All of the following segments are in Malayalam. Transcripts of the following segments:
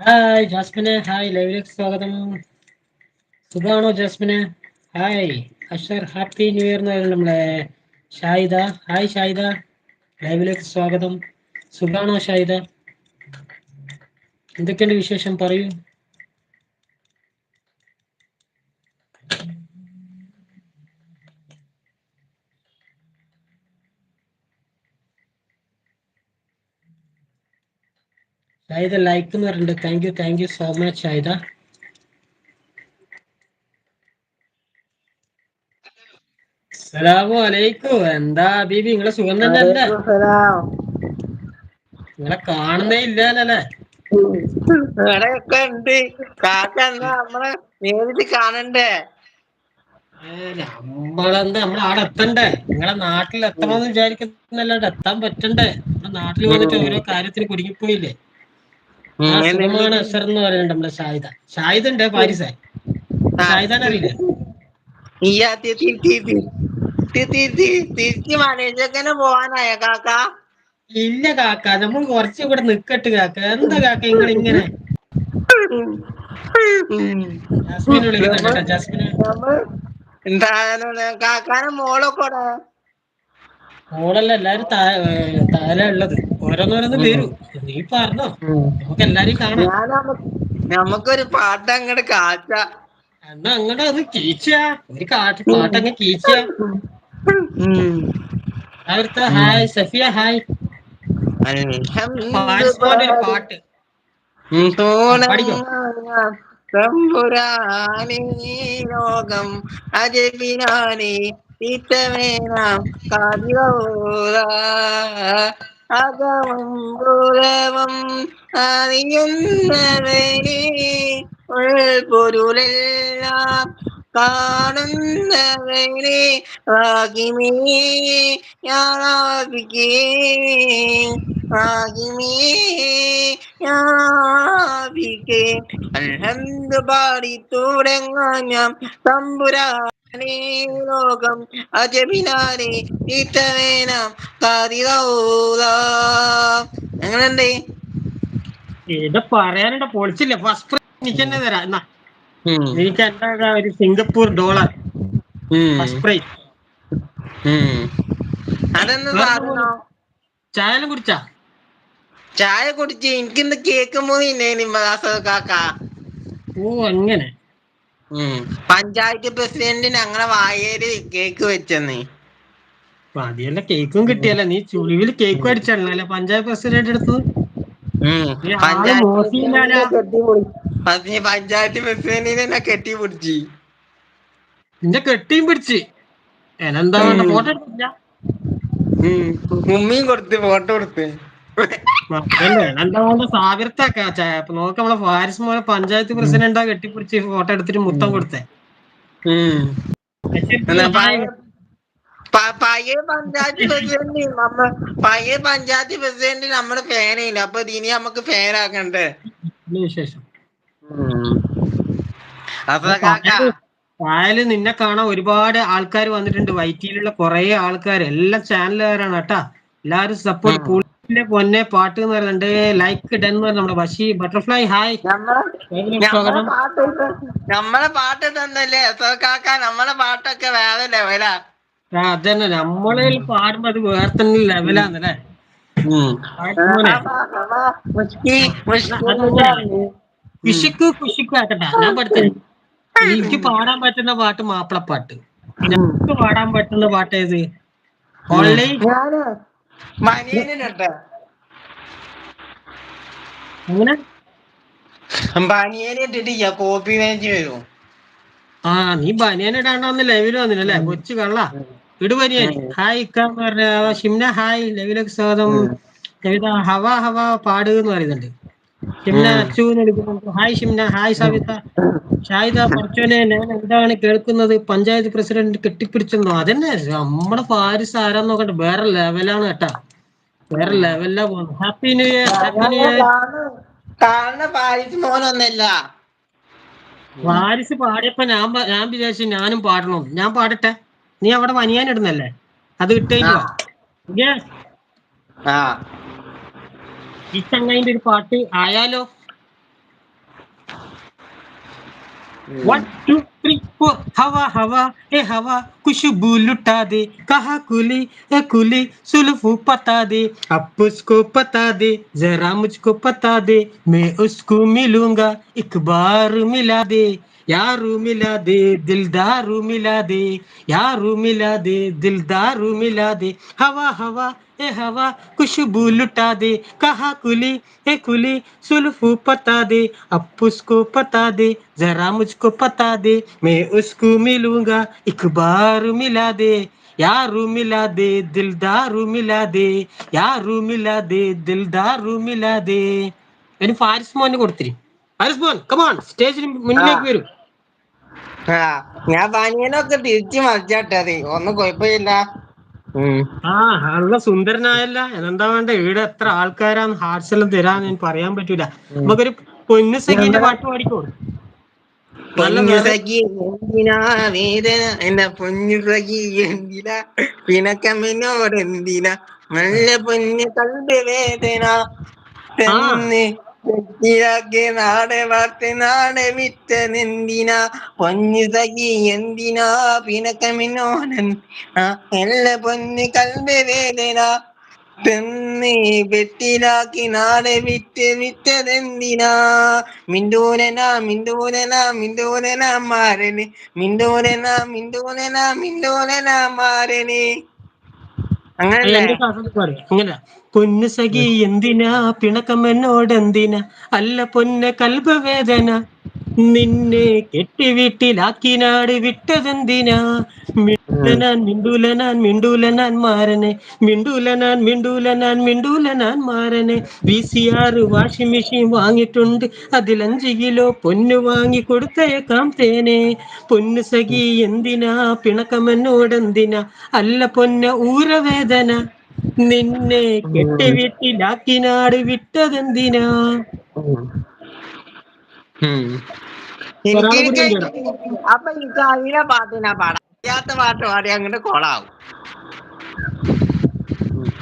ഹായ് ജാസ്മിന് ഹായ് ലൈവിലേക്ക് സ്വാഗതം സുഖാണോ Jasmin? Hi Ashar happy new year എന്ന് പറയുന്നത് നമ്മളെ ഷായിദ ഹായ് ഷായിദ ലൈവിലേക്ക് സ്വാഗതം. സുഖാണോ ഷായിദ എന്തൊക്കെയുണ്ട് വിശേഷം? പറയൂ. ഷായിദ ലൈക്ക് എന്ന് പറഞ്ഞിട്ടുണ്ട്. Thank you thank you so much Shayida അസ്സലാമു അലൈക്കും. എന്താ ബീബി നിങ്ങളെ സുഖം തന്നെ അല്ലേ? നിങ്ങളെ കാണുന്നേ ഇല്ലല്ലേ ഉണ്ട്. കാക്ക നമ്മളെ നേരിട്ട് കാണണ്ടേ? നമ്മളെന്താ നമ്മളെ അവിടെ എത്തണ്ടേ? നിങ്ങളെ നാട്ടിൽ എത്തണമെന്ന് വിചാരിക്കുന്നല്ലാണ്ട് എത്താൻ പറ്റണ്ടേ? നമ്മുടെ നാട്ടിൽ വന്നിട്ട് ഓരോ കാര്യത്തിന് കുടുങ്ങിപ്പോയില്ലേ? സുഖമാണ് അസർ എന്ന് പറയുന്നുണ്ട് നമ്മുടെ ഷാഹിദ. ഷാഹിദ ഉണ്ട് പാരിസ? ഷാഹിദാൻ അറിയില്ലേ? തിരിച്ച് പോവാനായ കാക്ക? ഇല്ല കാക്ക നമ്മൾ കൊറച്ച് ഇവിടെ നിക്കട്ട് കാക്ക. എന്താ കാക്ക നിങ്ങൾ ഇങ്ങനെ? വിളിക്കുന്നുണ്ട് എന്താണ് കാക്കാനെ മോളൊക്കെ? മോളല്ല എല്ലാരും താല താഴെ ഉള്ളത്. ഓരോന്നോരോന്ന് വരും. നീ പറഞ്ഞോ. നമുക്ക് എല്ലാരും കാണാം നമുക്കൊരു പാട്ട് അങ്ങോട്ട് കാച്ച. എന്നാ അങ്ങോട്ട് അത് കീച്ച. ഒരു കാട്ട് പാട്ടങ്ങ് കീച്ച. அடுத்த ஹாய் சஃபியா ஹாய் பாட்டு தம்புரானே யோகம் பொருளெல்லாம் കാണുന്നവരെ റാഗിമേ യാറാബിക്കേ റാഗിമേ തുടങ്ങാൻ ഞാൻ തമ്പുരാ ലോകം അജബിനാനെ ഇത്തവേനാം കാതിരൗല ഞങ്ങളെന്തേ? ഇത് പറയാനുണ്ട് പൊളിച്ചില്ല? ഫസ്റ്റ് എനിക്ക് തന്നെ തരാം. എന്നാ. എനിക്ക് എന്താ ഒരു സിംഗപ്പൂർ ഡോളർ ഫസ്റ്റ് പ്രൈസ് ചായ കുടിച്ചാ? ചായ കുടിച്ച് എനിക്കിന്ന് കേക്കുമ്പോ കാക്ക ഓ അങ്ങനെ. പഞ്ചായത്ത് പ്രസിഡന്റിന് ഞങ്ങളെ വായേൽ കേക്ക് വെച്ചെന്ന്. അതിയല്ല കേക്കും കിട്ടിയല്ല? നീ ചുളിവിൽ കേക്ക് അടിച്ചല്ലേ പഞ്ചായത്ത് പ്രസിഡന്റ് എടുത്തത് ആൾ പഞ്ചായത്ത് പ്രസിഡന്റ് പ്രസിഡന്റിനെ എന്നെ നിന്റെ കെട്ടിയും പിടിച്ച്. എന്താ ഉം. ഫോട്ടോ എടുത്തില്ല. ഉമ്മയും കൊടുത്ത് ഫോട്ടോ കൊടുത്ത് നോക്ക് നമ്മളെ ഫാരിസ് മോനെ പഞ്ചായത്ത് പ്രസിഡന്റാ കെട്ടിപ്പിടിച്ച് ഫോട്ടോ എടുത്തിട്ട് മുത്തം കൊടുത്തേ. പഴയ- പഞ്ചായത്ത് പ്രസിഡന്റ് നമ്മ പഴയ പഞ്ചായത്ത് പ്രസിഡന്റ് നമ്മുടെ ഫാനില്ല അപ്പൊ ഇനി നമുക്ക് ഫാനാക്കണ്ടേ? വിശേഷം. പായൽ നിന്നെ കാണാൻ ഒരുപാട് ആൾക്കാർ വന്നിട്ടുണ്ട്. വൈറ്റിയിലുള്ള കുറെ ആൾക്കാർ എല്ലാം ചാനലുകാരാണ് കേട്ടാ. എല്ലാരും സപ്പോർട്ട്. കൂളിലെ പൊന്നെ പാട്ട് എന്ന് പറയുന്നുണ്ട് ലൈക്ക് ഡെൻ എന്ന് നമ്മുടെ ബഷി ബട്ടർഫ്ലൈ ഹായ് നമ്മളെ നമ്മളെ സ്വാഗതം? പാട്ട് നമ്മളെ കാക്ക പാട്ടൊക്കെ വേറെ ലെവലാ. ആ, അതന്നെ. നമ്മളെ പാടുമ്പോ അത് വേറെ തന്നെ ലെവലാന്നല്ലേ? കുശിക്കു കുശിക്കു ആക്കട്ടെ. ഞാൻ പഠിത്തരും എനിക്ക് പാടാൻ പറ്റുന്ന പാട്ട് മാപ്പിളപ്പാട്ട്. ഞങ്ങൾക്ക് പാടാൻ പറ്റുന്ന പാട്ട് ഏത്? ഓൺലി ഞാൻ ബനിയനിട്ടെ അങ്ങനെ ബനിയനിട്ടിട്ട് കോപ്പി മേടിച്ച് വരും. ആ നീ ബനിയൻ ഇടാണ്ടോന്ന് ലൈവിൽ വന്നില്ലല്ലേ കൊച്ചു കള്ള. ഇട് ബനിയൻ. ഹായ് ഇക്കാന്ന് പറഞ്ഞ ഷിംന ഹായ് ലൈവിലേക്ക് സ്വാഗതം. കവിത ഹവ ഹവ പാട് എന്ന് പറയുന്നുണ്ട്. ഷിംന അച്ചു എന്ന് ഹായ് ഷിംന ഹായ് സവിത. ഷാഹിദ പറച്ചോനെ ഞാൻ എന്താണ് കേൾക്കുന്നത്? പഞ്ചായത്ത് പ്രസിഡന്റ് കെട്ടിപ്പിടിച്ചോ അതന്നെ നമ്മുടെ പാരിസ് ആരാന്ന് നോക്കട്ടെ. വേറെ ലെവലാണ് കേട്ടാ. വേറെ ലെവലിലാ പോകുന്നത്. Happy new year happy new year. കാണുന്ന പാരിസ് മോനൊന്നല്ല. വാരിസ് പാടിയപ്പോ ഞാൻ ഞാൻ വിചാരിച്ചു ഞാനും പാടണം. ഞാൻ പാടട്ടെ? നീ അവിടെ വനിയാൻ ഇടുന്നല്ലേ? അത് ഇട്ടോ ആ. ഈ ചങ്ങായിന്റെ ഒരു പാട്ട് ആയാലോ वन टू थ्री फोर हवा हवा ए हवा खुशबू लुटा दे कहा कुली ए कुली सुल्फू पता दे अब उसको पता दे जरा मुझको पता दे मैं उसको मिलूंगा एक बार मिला दे यारू मिला दे दिलदारू मिला दे यारू मिला दे दिलदारू मिला दे हवा हवा ए हवा खुशबू लुटा दे कहा कुली ए कुली सुल्फू पता दे अब उसको पता दे जरा मुझको पता दे मैं उसको मिलूंगा एक बार मिला दे यारू मिला दे दिलदारू मिला दे यारू मिला दे दिलदारू मिला दे ഇനി ഫാരിസ് മോന് കൊടുത്തിരി ഫാരിസ് മോൻ കമാൺ സ്റ്റേജിന് മുന്നിലേക്ക് വരൂ ആ ഞാൻ പാനീയനൊക്കെ തിരിച്ചു മറിച്ചാട്ടത്. ഒന്നും കുഴപ്പമില്ല. ഉം. ആ നല്ല സുന്ദരനായല്ല. എന്താ വേണ്ട? ഇവിടെ എത്ര ആൾക്കാരാന്ന് ഹാർട്സ് എല്ലാം തരാന്ന് എനിക്ക് പറയാൻ പറ്റൂല. നമുക്കൊരു പൊന്നു സഖീന്റെ പാട്ട് പാടിക്കോ? വേദന? എന്റെ പൊന്നു സഖി എന്തിനാ? നല്ല പൊന്നു കണ്ട് വേദന. നാടെ വാർത്ത നാടെ വിറ്റതെന്തിനാ പൊന്നു സഖി എന്തിനാ പിണക്കമിനോനൻ എല്ല പൊന്നു കൽവ വേദന. തെന്നി വെട്ടിലാക്കി നാടെ വിറ്റ് വിറ്റതെന്തിനാ? മിണ്ടൂരന മിണ്ടൂരന മിണ്ടൂരന മാരന്. മിണ്ടൂരന മിണ്ടൂരന മിണ്ടൂരന മാരന് അങ്ങനല്ലേ എന്റെ കാസറ്റ് പാട് അങ്ങനെ പൊന്നു സഖി എന്തിനാ? പിണക്കം എന്നോട് എന്തിനാ? അല്ല പൊന്ന കൽബവേദന നിന്നെ കെട്ടി വീട്ടിലാക്കി നാട് വിട്ടതെന്തിനാ? മിണ്ടുലനാൻ മിണ്ടുലനാൻ മിണ്ടുലനാൻ മാരനെ മിണ്ടുലനാൻ മിണ്ടുലനാൻ മിണ്ടുലനാൻ മാരനെ V C R washing machine വാങ്ങിയിട്ടുണ്ട്. അതിൽ അഞ്ച് കിലോ പൊന്നു വാങ്ങി കൊടുത്തേക്കാം തേനെ. പൊന്നു സഖി എന്തിനാ? പിണക്കമെന്നോടെന്തിനാ? അല്ല പൊന്ന ഊരവേദന. നിന്നെ കെട്ടി വീട്ടിലാക്കി നാട് വിട്ടതെന്തിനാ? എനിക്ക് അപ്പൊ എനിക്ക് അറിയില്ല പാട്ടിനാ പാടാം. അറിയാത്ത പാട്ട് പാടി അങ്ങോട്ട് കൊളാവും.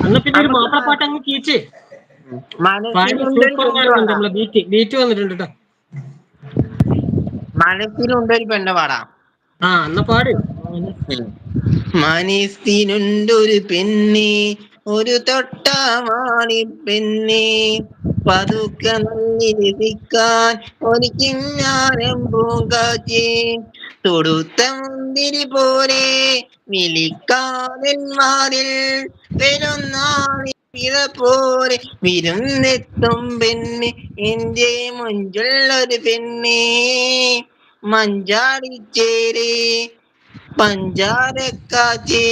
എന്നാ പിന്നെ ഒരു മാപ്പിളപ്പാട്ട് അങ്ങ് കീച്ച്. മനസ്സിലുണ്ടൊരു പാടാം. ബീറ്റ്. ബീറ്റ് വന്നിട്ടുണ്ട് കേട്ടോ. മനസ്സിലുണ്ടൊരു പെണ്ണ് പാടാം. ആ എന്നാ പാട്. മനസ്സിനുണ്ടൊരു പെണ്ണെ. ഒരു തൊട്ടമാണി പെണ്ണെ. പതുക്കെ നല്ലിരിക്കാൻ ഒരു ഞാനും പൂങ്കാറ്റേ. തൊടുത്ത മുന്തിരി പോലെ വിളിക്കാതന്മാരിൽ വരുന്നാളി പിറ പോലെ വിരുന്നെത്തും പെണ്ണ്. എന്റെ മുഞ്ചുള്ളൊരു പെണ്ണെ. മഞ്ചാടിച്ചേരേ പഞ്ചാരക്കാച്ചി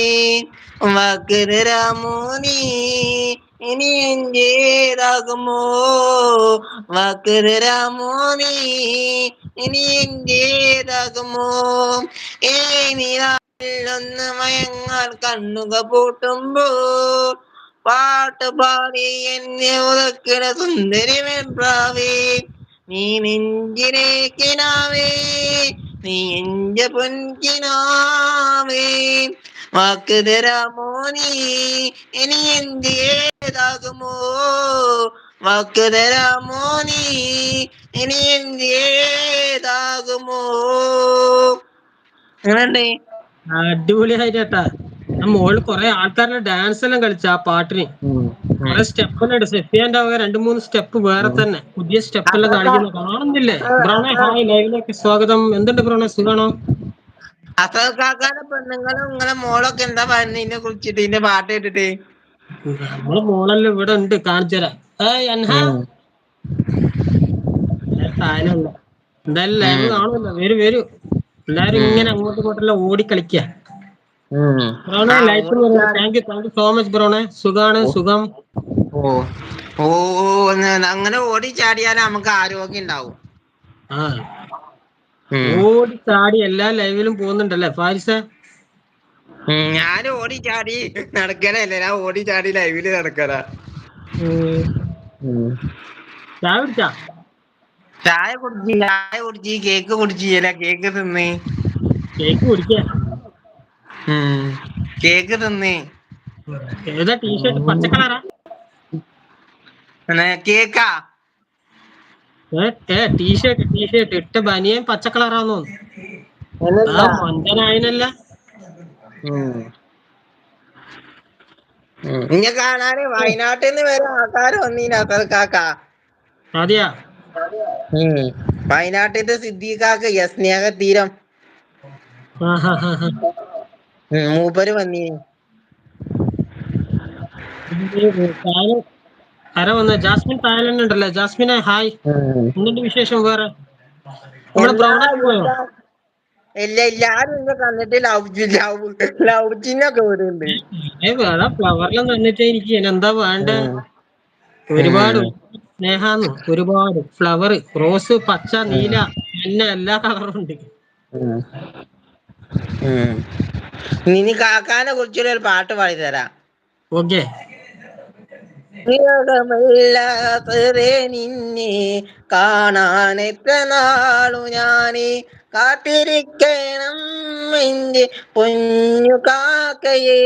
വക്രരാമോനി ഇനി എന്റേതാകുമോ വക്രരാമോനി ഇനി എന്റേതാകുമോ ഏ നിലാവിൽ ഒന്ന് മയങ്ങാൻ കണ്ണുക പൂട്ടുമ്പോ പാട്ട് പാടി എന്നെ ഉറക്കിട സുന്ദരി വെപ്രാവേ നീ നെഞ്ചിലേക്കിനാവേ നീ എന്റെ പൊൻകിനാവേ. വാക്ക് തരാമോ നീ ഇനി എന്റേതാകുമോ വാക്ക് തരാമോ നീ ഇനി എന്റേതാകുമോ എങ്ങനെയുണ്ട്? അടിപൊളിയായിട്ട് കേട്ടാ. മോൾ കൊറേ കുറെ ആൾക്കാരുടെ ഡാൻസ് എല്ലാം കളിച്ച ആ പാട്ടിന്. ഉം. സ്റ്റെപ്പ് എല്ലാം സെഫിയാന്റെ വക രണ്ട് മൂന്ന് സ്റ്റെപ്പ് വേറെ തന്നെ. പുതിയ സ്റ്റെപ്പ് എല്ലാം കാണിക്കുന്നു. കാണുന്നില്ലേ? ബ്രോണെ ഹായ് ലൈവിലേക്ക് സ്വാഗതം. എന്തുണ്ട് ബ്രോണെ? സുഖാണോ? അസൽക്കാക്കാന്റെ പെണ്ണുങ്ങളും നിങ്ങളെ മോളൊക്കെ എന്താ പറയുന്നത് ഇതിനെ കുറിച്ചിട്ട് ഇതിന്റെ പാട്ട് കേട്ടിട്ട്. നമ്മൾ മോളെല്ലാം ഇവിടെ ഉണ്ട് കാണിച്ചു തരാം ഏയ് അൻഹാ. താഴെയുള്ള. എന്തായാലും ലൈവ് കാണുമല്ലോ. വരൂ വരൂ. എല്ലാരും ഇങ്ങനെ അങ്ങോട്ടും ഇങ്ങോട്ടെല്ലാം ഓടി കളിക്ക ബ്രോണെ like thank you thank you so much ബ്രോണെ. സുഖാണ് സുഖം. ഓ. ഓ അങ്ങനെ ഓടി ചാടിയാലേ നമുക്ക് ആരോഗ്യം ഉണ്ടാവും. ആ. ഓടി ചാടി എല്ലാ ലൈവിലും പോകുന്നുണ്ടല്ലേ? ഫാരിസ? ഞാൻ ഓടി ചാടി നടക്കലല്ലേ ഞാൻ ഓടി ചാടി ലൈവിൽ നടക്കാനാ. ചായ കുടിച്ചാ? ചായ കുടിച്ച് ചായ കുടിച്ച് കേക്ക് കുടിച്ചില്ല കേക്ക് തിന്ന്. കേക്ക് കുടിക്കാ കേക്ക് തിന്ന്. ഏതാ ടീഷർട്ട്? പച്ച കളറാ കേക്കാ? ടീഷർട്ട് ടീഷർട്ട് ഇട്ട ബനിയൻ പച്ച കളറാന്ന് തോന്നുന്നു മഞ്ചനായനല്ല ഇന്നെ കാണാന് വയനാട്ടിൽ നിന്ന് വരെ ആൾക്കാർ വന്നീന കാക്ക. അതെയാ വയനാട്ടിലത്തെ സിദ്ദീഖാക്ക് യസ്നേഹ തീരം. മൂപ്പര് വന്നീ ആരാ വന്ന? ജാസ്മിൻ തായ്ലൻഡ് ഉണ്ടല്ലേ? ജാസ്മിനെ ഹായ്. എന്തുണ്ട് വിശേഷം വേറെ? ഇല്ല ഇല്ല. ആരും ലവ് ചിഹ്നൊക്കെ വരുന്നുണ്ട് ഏ വേറെ ഫ്ലവറിലും തന്നിട്ടേ എനിക്ക് എന്താ വേണ്ട? ഒരുപാട് സ്നേഹാന്ന്. ഒരുപാട്. ഫ്ലവർ റോസ് പച്ച നീല എന്നെ എല്ലാ കളറും ഉണ്ട്. നിനി കാക്കാനെ കുറിച്ചുള്ള ഒരു പാട്ട് പാടി തരാം ഓക്കെ. നിറമില്ലാത്തതേ നിന്നെ കാണാൻ എത്ര നാളു ഞാൻ കാത്തിരിക്കണം എന്റെ പൊന്നു കാക്കയേ.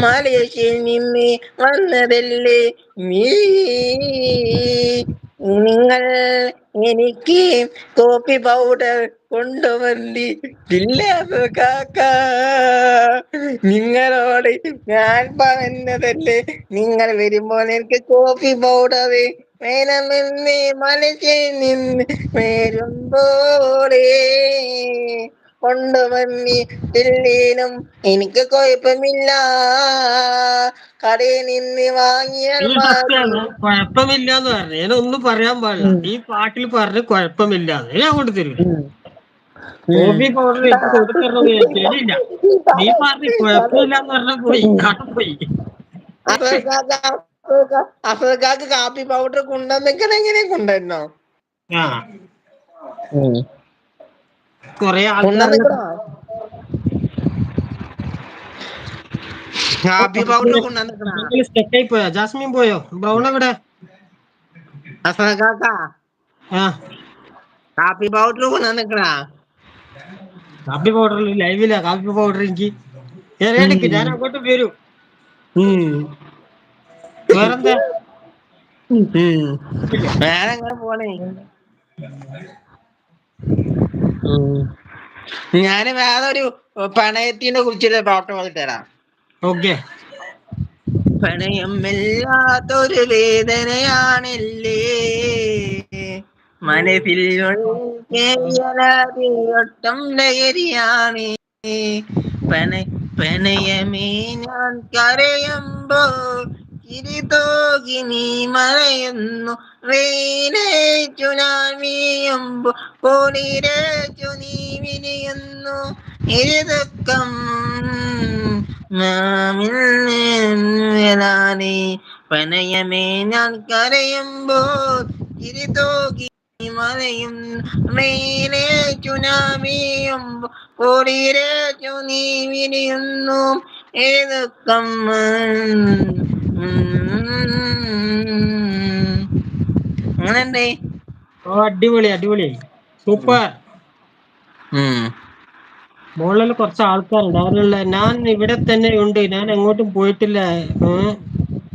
മലേഷ്യയിൽ നിന്ന് വന്നതല്ലേ നീ? നിങ്ങൾ എനിക്ക് കോപ്പി പൗഡർ കൊണ്ടുവന്നിട്ടില്ല കാക്ക. നിങ്ങളോട് ഞാൻ പറഞ്ഞതല്ലേ നിങ്ങൾ വരുമ്പോൾ എനിക്ക് കോപ്പി പൗഡർ വേണമെന്ന് മനസ്സിൽ നിന്ന് വരുമ്പോളേ. കൊണ്ടുവന്നിട്ടില്ലേനും എനിക്ക് കുഴപ്പമില്ല. കടയിൽ നിന്ന് വാങ്ങിയാൽ കുഴപ്പമില്ല എന്ന് പറഞ്ഞു. ഞാൻ ഒന്നും പറയാൻ പാടില്ല. ഈ പാട്ടിൽ പറഞ്ഞ് കുഴപ്പമില്ല ഞാൻ കോഫി പൗഡർ ശരിയില്ല നീ പറഞ്ഞു കുഴപ്പമില്ല എന്ന് പറഞ്ഞ പോയി. പോയി. അഫ്രിക്കാക്ക് കാപ്പി പൗഡർ കൊണ്ടുവന്നിങ്ങനെ എങ്ങനെ കൊണ്ടുവരണോ ആ. കൊറേ ആൾക്കാർ സ്റ്റെക്കായി പോയോ? ജാസ്മിൻ പോയോ? ബ്രൗൺ എവിടെ? കാപ്പി പൗഡർ കൊണ്ടുവന്നിക്കണ കാപ്പി പൗഡർ ലൈവില കാപ്പി പൗഡർ എനിക്ക്. എടുക്ക് ഞാൻ അങ്ങോട്ട് വരും. വേറെന്താ? വേറെ എങ്ങനെ പോണേ? ഞാൻ വേറെ ഒരു പ്രണയത്തിനെ കുറിച്ചുള്ള പാട്ട് പാടിത്തരാം തരാം ഓക്കെ. പ്രണയം വല്ലാത്തൊരു വേദനയാണല്ലേ? മനസ്സിൽ ഒട്ടം ലഹരിയാണ്. പ്രണ പ്രണയമേ ഞാൻ കരയുമ്പോ ഇരുതോകിനി മറയുന്നു. വെയിലേറ്റു ഞാൻ ഇരുതുക്കം ഞാൻ കരയുമ്പോൾ ഇരുതോകി മലയും വെയിലേറ്റു ഞാൻ വീയുമ്പോ നീ വിരിയുന്നു ഏതുക്കം അങ്ങനെണ്ടേ ഓ അടിപൊളി അടിപൊളി. സൂപ്പർ. മുകളിൽ കുറച്ച് ആൾക്കാരുണ്ട്. അവരുള്ള ഞാൻ ഇവിടെ തന്നെ ഉണ്ട്. ഞാൻ എങ്ങോട്ടും പോയിട്ടില്ല.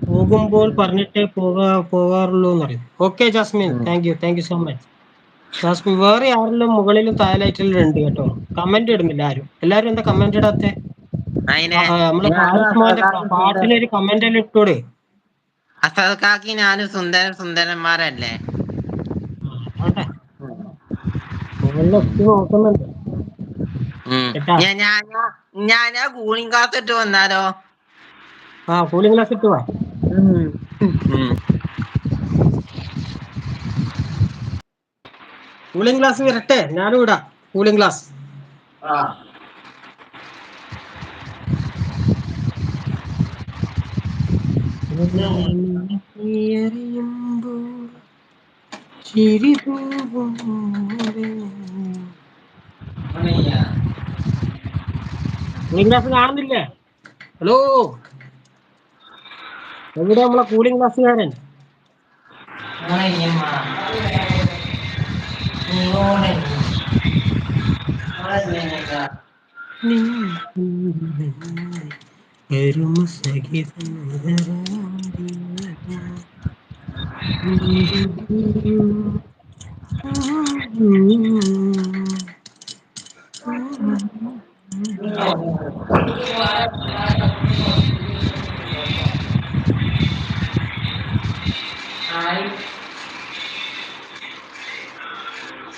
പോകുമ്പോൾ പറഞ്ഞിട്ടേ പോകാ പോകാറുള്ളൂ എന്ന് പറയും. Okay Jasmin. Thank you thank you so much Jasmin വേറെ ആരെല്ലാം മുകളിലും താഴെയായിട്ടുള്ള ഉണ്ട് കേട്ടോ? കമന്റ് ഇടുന്നില്ല ആരും. എല്ലാരും എന്താ കമന്റ് ഇടാത്തെ? നമ്മളെ പാട്ടിനൊരു കമന്റ് എല്ലാം ഇട്ടോടെ? അസദക്കാക്കി ഞാനും സുന്ദര സുന്ദരന്മാരല്ലേ. ഞാൻ കൂളിംഗ് ഗ്ലാസ് ഇട്ട് വന്നാലോ? ആ കൂളിംഗ് ഗ്ലാസ് ഇട്ടുവാ കൂളിംഗ് ഗ്ലാസ് വരട്ടെ? ഞാനും ഇടാം. കൂളിംഗ് ഗ്ലാസ് കൂളിംഗ് ഗ്ലാസ് കാണുന്നില്ലേ? ഹലോ? എവിടെ നമ്മളെ കൂളിംഗ് ഗ്ലാസ്സുകാരൻ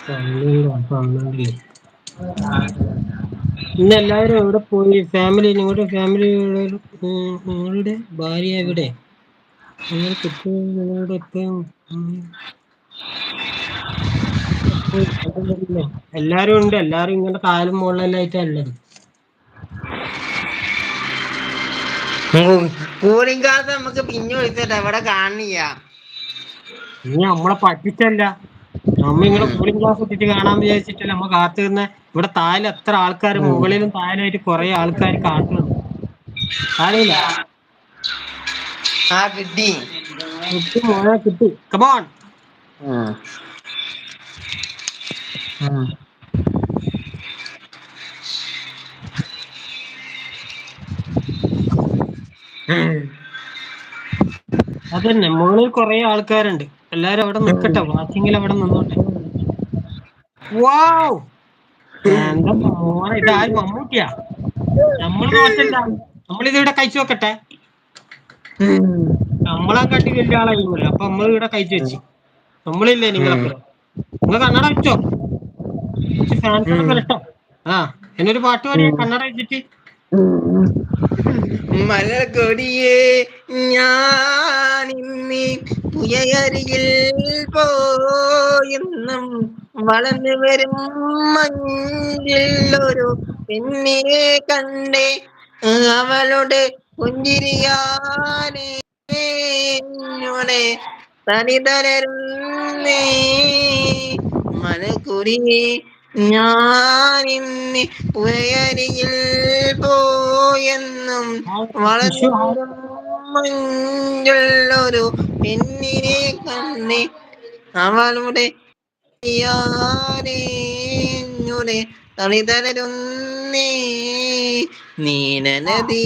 from London from London ഇന്ന് എല്ലാവരും എവിടെ പോയി? ഫാമിലി നിങ്ങളുടെ ഫാമിലി നിങ്ങളുടെ ഭാര്യ എവിടെ? നിങ്ങൾ കുട്ടികൾ നിങ്ങളുടെ എല്ലാരും ഉണ്ട്. എല്ലാരും ഇങ്ങനെ കാലും മുകളിലെല്ലാം ഉള്ളത്. കൂളിംഗ് ഗ്ലാസ് നമുക്ക് പിന്നെ വിളിച്ചിട്ട്. എവിടെ കാണില്ല ഇനി നമ്മളെ പറ്റിച്ചല്ല നമ്മ ഇങ്ങനെ കൂളിംഗ് ഗ്ലാസ് ഇട്ടിട്ട് കാണാൻ വിചാരിച്ചിട്ട് നമ്മ കാത്തു നിന്ന് ഇവിടെ താഴെ എത്ര ആൾക്കാർ മുകളിലും താഴെയായിട്ട് കുറെ ആൾക്കാർ കാട്ടുന്നുണ്ട് അറിയില്ല ആ കിട്ടി. കിട്ടി മോനെ കിട്ടി. കമോൺ അതന്നെ മുകളിൽ കുറെ ആൾക്കാരുണ്ട്. എല്ലാരും അവിടെ നിക്കട്ടെ. വാച്ചിങ്ങിൽ അവിടെ നിന്നോട്ടെ. വാവ്. എന്താ മോനെ? ഇതാര് മമ്മൂട്ടിയാ? നമ്മൾ നോറ്റല്ല നമ്മളിതിവിടെ കഴിച്ചു വെക്കട്ടെ. നമ്മളെക്കാട്ടി വലിയ ആളായി പോലെ അപ്പൊ നമ്മൾ ഇവിടെ കഴിച്ചു വെച്ചു. നമ്മളില്ലേ നിങ്ങളപ്പുറം നിങ്ങൾ കണ്ണട വെച്ചോ? ഫാൻസ് വരട്ടോ ആ എന്നൊരു പാട്ട് പാടിയ കണ്ണട വെച്ചിട്ട്. മലകൊടിയേ ഞാനിന്നി പുയരികിൽ പോയെന്നും വളർന്നു വരും മഞ്ഞിൽ ഒരു പെണ്ണിനെ കണ്ടേ. അവളുടെ പുഞ്ചിരിയാനേ തനിതരരുന്നേ മലക്കുടിയേ ഞാനിന്നി പുയരിയിൽ പോയെന്നും വളർന്നു വരും മഞ്ഞുള്ളൊരു പെണ്ണിനെ കണ്ണി അവളുടെ തളിതരുന്നേ നീനനദീ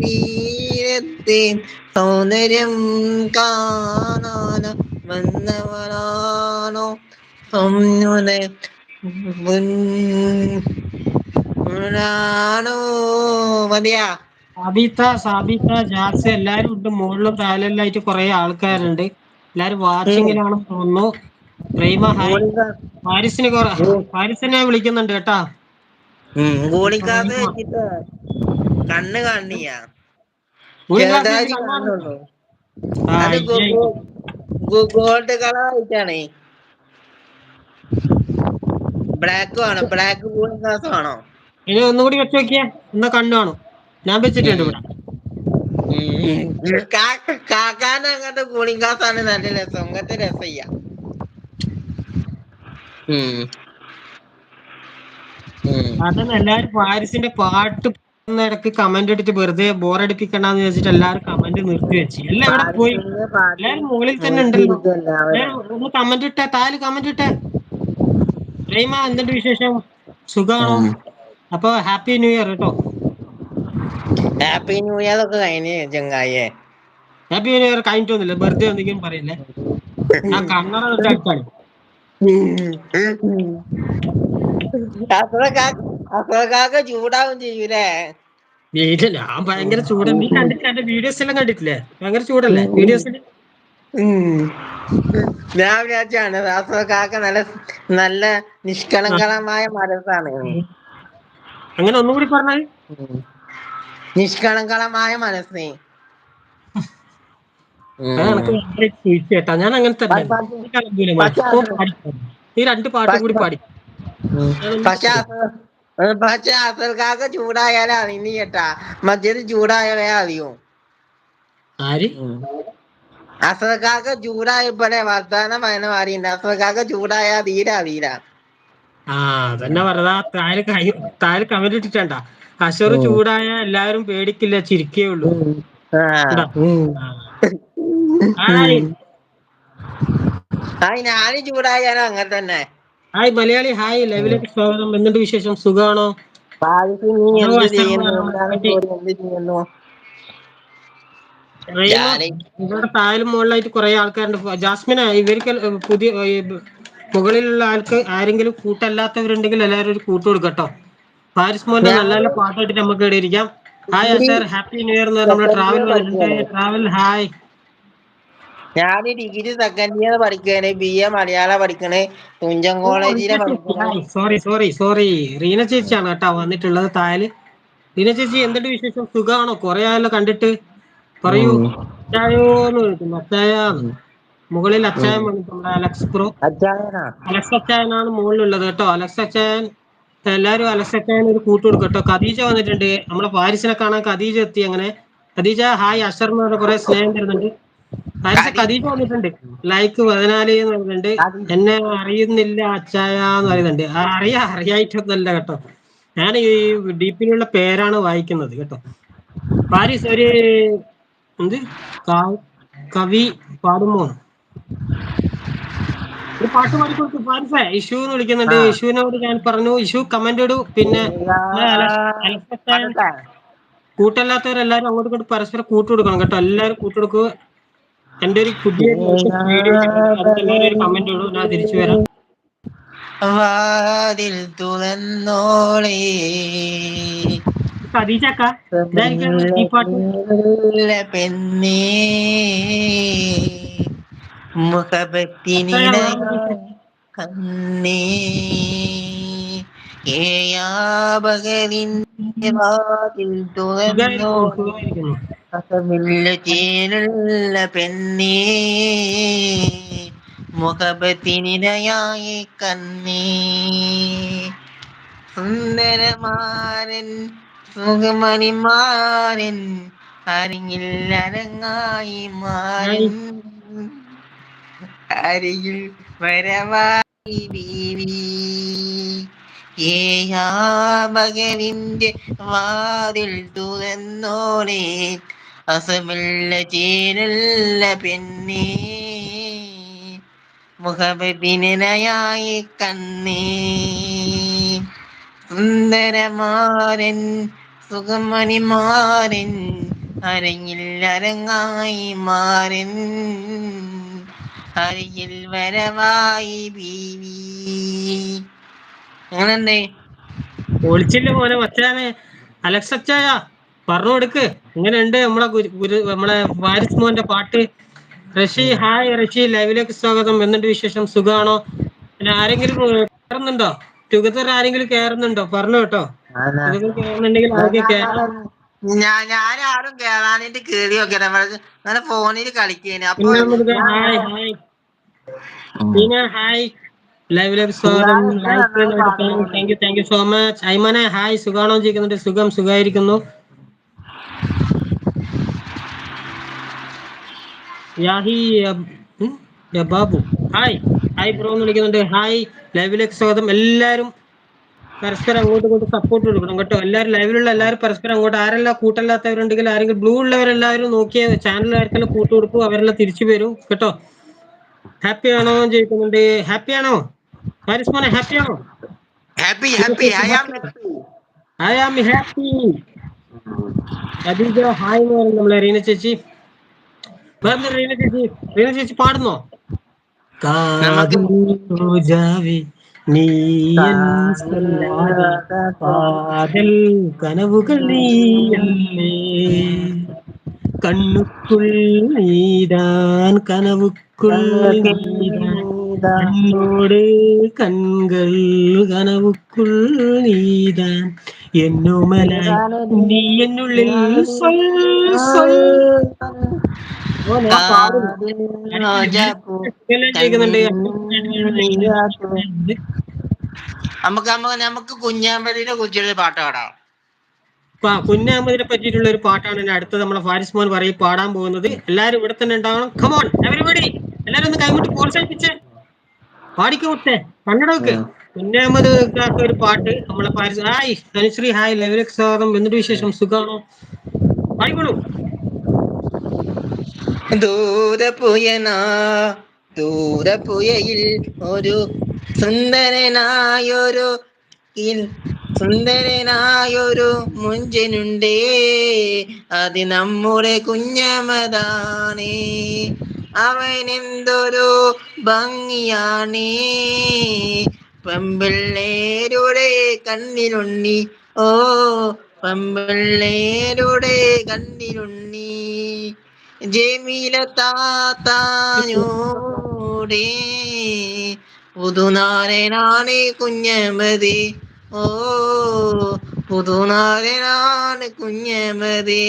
തീരത്തെ സൗന്ദര്യം കാണാന വന്നവളാണോ? സൗന്ദര്യ ണോ മതിയാ. സാബിത്ത സാബിത്ത ജാസ് എല്ലാരും ഉണ്ട്. മുകളിലും താഴെല്ലാം ആയിട്ട് കുറെ ആൾക്കാരുണ്ട്. എല്ലാരും വാച്ചിങ്ങിലാണ് തോന്നുന്നു. പ്രേമ ഹാരിസിനെ ഹാരിസിനെ വിളിക്കുന്നുണ്ട് കേട്ടാ. കണ്ണ് കാണിയ. ഗോൾഡ് കളർ ആയിട്ടാണ് ബ്ലാക്ക് ആണോ ബ്ലാക്ക് കൂളിംഗ് ഗ്ലാസ് വേണോ? ഇനി ഒന്നുകൂടി വെച്ച് നോക്കിയേ. എന്നാ കണ്ണു കാണും. ഞാൻ വെച്ചിട്ടുണ്ട് ഇവിടെ. അങ്ങനത്തെ കൂളിംഗ് ആണ് നല്ല രസം. അങ്ങനത്തെ രസയ്യ അതന്നെ എല്ലാരും പാരിസിന്റെ പാട്ട് ഇടയ്ക്ക് കമന്റ് ഇട്ടിട്ട് വെറുതെ ബോറടിപ്പിക്കണ്ടെന്ന് വെച്ചിട്ട് എല്ലാരും കമന്റ് നിർത്തി വെച്ച്. എല്ലാം ഇവിടെ പോയി. എല്ലാരും മുകളിൽ തന്നെ ഉണ്ടല്ലോ. ഒന്ന് കമന്റ് ഇട്ടേ താൽ കമന്റ് ഇട്ടേ. റീമ എന്തുണ്ട് വിശേഷം? സുഖാണോ? അപ്പൊ ഹാപ്പി ന്യൂ ഇയർ കേട്ടോ. ഹാപ്പി ന്യൂ ഇയർ ഒക്കെ കഴിഞ്ഞ് ചെങ്ങായേ ഹാപ്പി ന്യൂ ഇയർ കഴിഞ്ഞിട്ടൊന്നുമില്ല. ബർത്ത്ഡേ എന്തെങ്കിലും പറയില്ലേ? ഞാൻ കണ്ണട വെച്ച് അടിച്ചാണ് അസുഖക്കാക്ക ചൂടാവും ചെയ്യൂലേ? വീട്ടിൽ ഞാൻ ഭയങ്കര ചൂട്. നീ കണ്ടിട്ടില്ല എന്റെ വീഡിയോസ് എല്ലാം കണ്ടിട്ടില്ലേ? ഭയങ്കര ചൂടല്ലേ? വീഡിയോസിൽ. ഞാൻ വിചാരിച്ചാണ് കാക്ക നല്ല നല്ല നിഷ്കളങ്കമായ മനസ്സാണ്. അങ്ങനെ ഒന്നും കൂടി പറഞ്ഞാൽ. നിഷ്കളങ്കമായ മനസ്സേ. കേട്ടാ ഞാൻ അങ്ങനത്തെ പക്ഷെ- അല്ല. പക്ഷെ ഓ, അത് പാടിക്കോ. നീ രണ്ട് പാട്ടും കൂടി പാടി. പക്ഷെ അസ- പക്ഷെ അസൽക്കാക്ക ചൂടായാലേ അറിയുന്നു കേട്ടാ മറ്റേത് ചൂടായാലേ അറിയൂ. ആര്? അസൽക്കാക്ക ചൂടായപ്പോഴേ വർത്താനം പറയുന്ന മാറിയുണ്ട് അസൽക്കാക്ക് ചൂടായാ തീരെ അറിയില്ല. ആ അതന്നെ പറഞ്ഞതാ. താഴെ കൈ- താഴെ കമന്റ് ഇട്ടിട്ടുണ്ടാ? അഷർ ചൂടായ എല്ലാരും പേടിക്കില്ല ചിരിക്കേ ഉള്ളൂ. ഹായ് ഞാൻ ചൂടായാലും അങ്ങനെ തന്നെ. ഹായ് മലയാളി. ഹായ് ലൈവിലേക്ക് സ്വാഗതം. എന്തുണ്ട് വിശേഷം? ചെയ്യുന്നു? ഇവിടെ താഴെ മുകളിലായിട്ട് കുറെ ആൾക്കാരുണ്ട്. ജാസ്മിന ഇവർക്ക് പുതിയ മുകളിലുള്ള ആൾക്ക് ആരെങ്കിലും കൂട്ടല്ലാത്തവരുണ്ടെങ്കിൽ എല്ലാവരും ഒരു കൂട്ട് കൊടുക്കട്ടോ. പാരിസ് മോന്റെ നല്ല നല്ല പാട്ടായിട്ട് നമുക്ക് ഇടയിരിക്കാം ഇരിക്കാം. Hi sir happy new year എന്ന് പറഞ്ഞാൽ നമ്മുടെ ട്രാവൽ ട്രാവൽ ഹായ് ഞാൻ ഡിഗ്രി സെക്കൻഡ് ഇയർ പഠിക്കണേ ബി എ മലയാളം പഠിക്കണേ. തുഞ്ചൻ കോളേജിലെ സോറി സോറി സോറി റീന ചേച്ചിയാണ് കേട്ടോ വന്നിട്ടുള്ളത് തായൽ. റീന ചേച്ചി എന്തുണ്ട് വിശേഷം? സുഖമാണോ കൊറേ ആയല്ലോ കണ്ടിട്ട്. പറയൂ. ചായോന്ന് വിളിക്കുന്നു മുകളിൽ അച്ചായൻ വന്നിട്ടുണ്ട്. അലക്സ് ക്രോ അലക്സ് അച്ചായനാണ് മുകളിലുള്ളത് കേട്ടോ. അലക്സ് അച്ചായൻ എല്ലാരും അലക്സ് അച്ചായൻ ഒരു കൂട്ട് കൊടുക്കും കേട്ടോ. ഖദീജ വന്നിട്ടുണ്ട്. നമ്മളെ പാരിസിനെ കാണാൻ ഖദീജ എത്തി അങ്ങനെ. ഖദീജ ഹായ് പറഞ്ഞ കുറെ സ്നേഹം തരുന്നുണ്ട്. പാരിസ് ഖദീജ. വന്നിട്ടുണ്ട്. ലൈക്ക് പതിനാല് എന്ന് പറയുന്നുണ്ട്. എന്നെ അറിയുന്നില്ല അച്ചായ എന്ന് പറയുന്നുണ്ട്. ആ, അറിയാ അറിയായിട്ടൊന്നല്ല കേട്ടോ. ഞാൻ ഈ ഡീപ്പിലുള്ള പേരാണ് വായിക്കുന്നത് കേട്ടോ. പാരിസ് ഒരു എന്ത്? കവി പാടുമോ പാട്ട് പാടിക്കൊടുത്തു പാരിസേ ഇഷു എന്ന് വിളിക്കുന്നുണ്ട്. ഇഷുവിനോട് ഞാൻ പറഞ്ഞു ഇഷു കമന്റ് ഇടൂ. പിന്നെ കൂട്ടല്ലാത്തവരെല്ലാരും അങ്ങോട്ട് ഇങ്ങോട്ട് പരസ്പരം കൂട്ടുകൊടുക്കണം കേട്ടോ. എല്ലാരും കൂട്ടുകൊടുക്കുക എന്റെ ഒരു പുതിയ എല്ലാവരും കമന്റ് ഇടൂ. ഞാൻ തിരിച്ചു വരാം. വാതിൽ തുറന്നോളേ. ഇതായിരിക്കും ഈ പാട്ട്. പെണ്ണേ മുഖപത്തിനിട കണ്ണേ ഏയാപകരിന്റെ വാതിൽ തുറന്നോ. അസമില്ല ചേലുള്ള പെണ്ണേ. മുഖപത്തിനിരയായി കണ്ണേ. സുന്ദരമാരൻ സുഖമണിമാരൻ അരിങ്ങില്ലരങ്ങായി മാരൻ അരികിൽ വരവായി ബീവി ഏയാമകനിന്റെ വാതിൽ തുറന്നോളെ അസമില്ല ചേരല്ല പെണ്ണേ. മുഖപതിനായി കണ്ണേ. സുന്ദരമാരൻ സുഖമണിമാരൻ അരങ്ങിൽ അരങ്ങായി മാരൻ. അരികിൽ വരവായി ബീവി. അങ്ങനെന്തേ? ഒളിച്ചില്ല പോലെ മച്ചാനെ അലക്സ് അച്ചായ പറഞ്ഞു കൊടുക്ക്. ഇങ്ങനെയുണ്ട് നമ്മളെ ഗുരു നമ്മളെ വാരിസ് മോന്റെ പാട്ട്. റഷി ഹായ് റഷി ലൈവിലേക്ക് സ്വാഗതം. എന്നിട്ട് വിശേഷം? സുഖാണോ? പിന്നെ ആരെങ്കിലും കയറുന്നുണ്ടോ ടുഗദർ ആരെങ്കിലും കയറുന്നുണ്ടോ പറഞ്ഞു കേട്ടോ. കയറുന്നുണ്ടെങ്കിൽ ആദ്യം കയറാം ഞാൻ ഞാൻ ആരും കേറാനായിട്ട് കേറി നോക്കിയാ അങ്ങനെ ഫോണിൽ കളിക്കേന്. അപ്പൊ ഹായ് ലൈവിലേക്ക് സ്വാഗതം. Thank you thank you so much ഐമനെ hi സുഖാണോ ചോദിക്കുന്നുണ്ട് സുഖം സുഖമായിരിക്കുന്നു. യാഹി അബ്- ഉം? ബാബു ഹായ് ഹായ് ബ്രോ എന്ന് വിളിക്കുന്നുണ്ട്. ഹായ്. ലൈവിലേക്ക് സ്വാഗതം. എല്ലാവരും പരസ്പരം അങ്ങോട്ടും ഇങ്ങോട്ടും സപ്പോർട്ട് കൊടുക്കണം. കേട്ടോ? എല്ലാവരും ലൈവിലുള്ള എല്ലാവരും പരസ്പരം അങ്ങോട്ട് ആരെല്ലാം കൂട്ടല്ലാത്തവരുണ്ടെങ്കിൽ ആരെങ്കിലും ബ്ലൂ ഉള്ളവരെല്ലാവരും നോക്കിയ ചാനൽ ആർക്കെല്ലാം കൂട്ട് കൊടുക്കും അവരെല്ലാം തിരിച്ചു വരും. കേട്ടോ? ഹാപ്പി ആണോ ചോദിക്കുന്നുണ്ട്. ഹാപ്പി ആണോ? ഹാരിസ് മോനെ ഹാപ്പി ആണോ? Happy happy I am happy I am happy Atheeja hi എന്ന് പറയുന്നത് നമ്മളെ റീന ചേച്ചി. വേറെ റീന ചേച്ചി? റീന ചേച്ചി പാടുന്നോ? കാതിൽ நீ சொல்லாத பாடல் கனவுகள் கண்ணுக்குள் நீதான் கனவுக்குள் கண்ணோடு கண்கள் கனவுக்குள் நீதான். என்னுமல நீ என்னுள்ளில் சொல் சொல். നമുക്ക് നമുക്ക് നമുക്ക് കുഞ്ഞാമ്പലിനെ കുറിച്ചൊരു പാട്ട് പാടാം. കുഞ്ഞാമ്പതിനെ പറ്റിയിട്ടുള്ള ഒരു പാട്ടാണ് ഇനി അടുത്ത നമ്മളെ ഫാരിസ് മോൻ പറയും പാടാൻ പോകുന്നത്. എല്ലാരും ഇവിടെ തന്നെ ഉണ്ടാവണം. കമോൺ എവരിബഡി എല്ലാരും ഒന്ന് കൈമുട്ടി പ്രോത്സാഹിപ്പിച്ചേ. പാടിക്കോട്ടെ കന്നഡക്ക് കുഞ്ഞാമ്പത് ഒരു പാട്ട് നമ്മളെ ഫാരിസ് ഹായ് ധനുശ്രീ ഹായ് ലൈവിലേക്ക് സ്വാഗതം എന്നിട്ട് വിശേഷം? സുഖാണോ? പാടിക്കോളൂ. ദൂരപുയനാ ദൂരപുയയിൽ ഒരു സുന്ദരനായൊരു സുന്ദരനായൊരു മുഞ്ചനുണ്ടേ അത് നമ്മുടെ കുഞ്ഞമതാണേ. അവനെന്തൊരു ഭംഗിയാണേ. പെമ്പിള്ളേരുടെ കണ്ണിലുണ്ണി ഓ പെമ്പിള്ളേരുടെ കണ്ണിലുണ്ണി. ജമീല താത്താനോടെ പുതുനാരനാണ് കുഞ്ഞമതി. ഓ പുതുനാരനാണ് കുഞ്ഞമതി.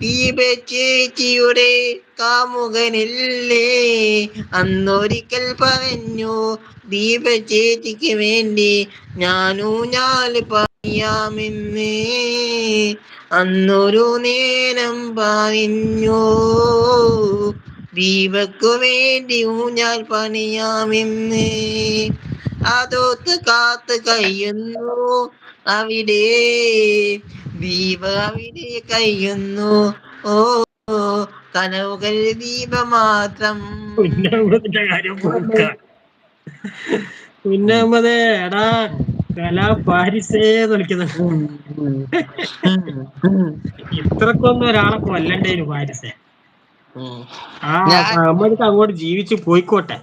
ദീപ ചേച്ചിയുടെ കാമുകനില്ലേ? അന്നൊരിക്കൽ പറഞ്ഞു ദീപ ചേച്ചിക്ക് വേണ്ടി ഞാനൂ ഞാൽ പറയാമെന്ന് അന്നൊരു നേരം പറഞ്ഞു ദീപക്കു വേണ്ടി ഊഞ്ഞാൽ പണിയാമെന്ന്. അതോത്ത് കാത്ത് കഴിയുന്നു അവിടെ. ദീപ അവിടെ കഴിയുന്നു. ഓ കനവുകൾ ദീപ മാത്രം. കുഞ്ഞാമ്പത് എടാ. കലാ പാരിസേ വിളിക്കുന്നത് ഇത്രക്കൊന്നും ഒരാളെ കൊല്ലണ്ടേനു പാരിസേ ആ ഞാൻ- നമ്മൾക്ക് അങ്ങോട്ട് ജീവിച്ച് പോയിക്കോട്ടെ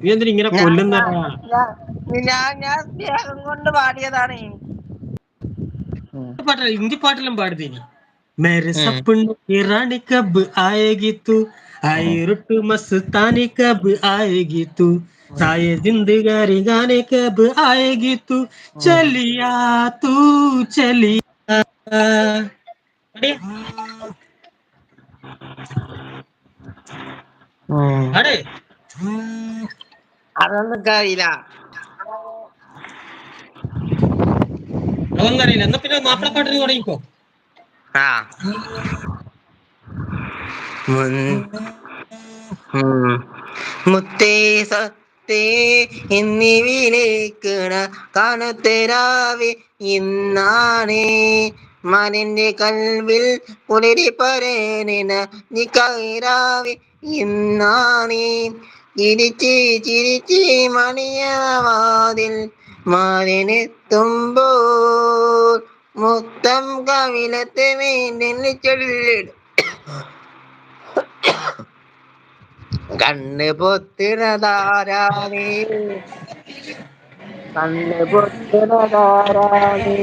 നീ എന്തിനാ ഇങ്ങനെ കൊല്ലുന്ന ഒരാളെ? ഞാൻ ഞാൻ സ്നേഹം കൊണ്ട് പാടിയതാണ് പാട്ടല്ല ഹിന്ദി പാട്ടെല്ലാം പാടുതീനി मेरे सपनों की रानी कब आएगी तू आई रुट मस्तानी कब आएगी तू साये जिंदगानी गाने कब आएगी तू चलिया तू चलिया अरे अरे അതൊന്നും കഴിയില്ല അതൊന്നും അറിയില്ല എന്നാ പിന്നെ മാപ്പിളപ്പാട്ടിന് തുടങ്ങിക്കോ ആ മുൻ- ഉം. മുത്തേ സത്തേ എന്നിവിലേക്കണ കാണുത്തരാവെ ഇന്നാണേ. മനന്റെ കൽവിൽ പുലരി പരേന നീ കയറാവെ ഇന്നാണേ. ചിരിച്ച് ചിരിച്ച് മണിയവാതിൽ മാറിനെത്തുമ്പോൾ മുത്തം കവിലത്തെ വേണ്ടി ചൊല്ലിടും കണ്ണ് പൊത്തിനതാരാണേ? കണ്ണ് പൊത്തിനതാരാണേ?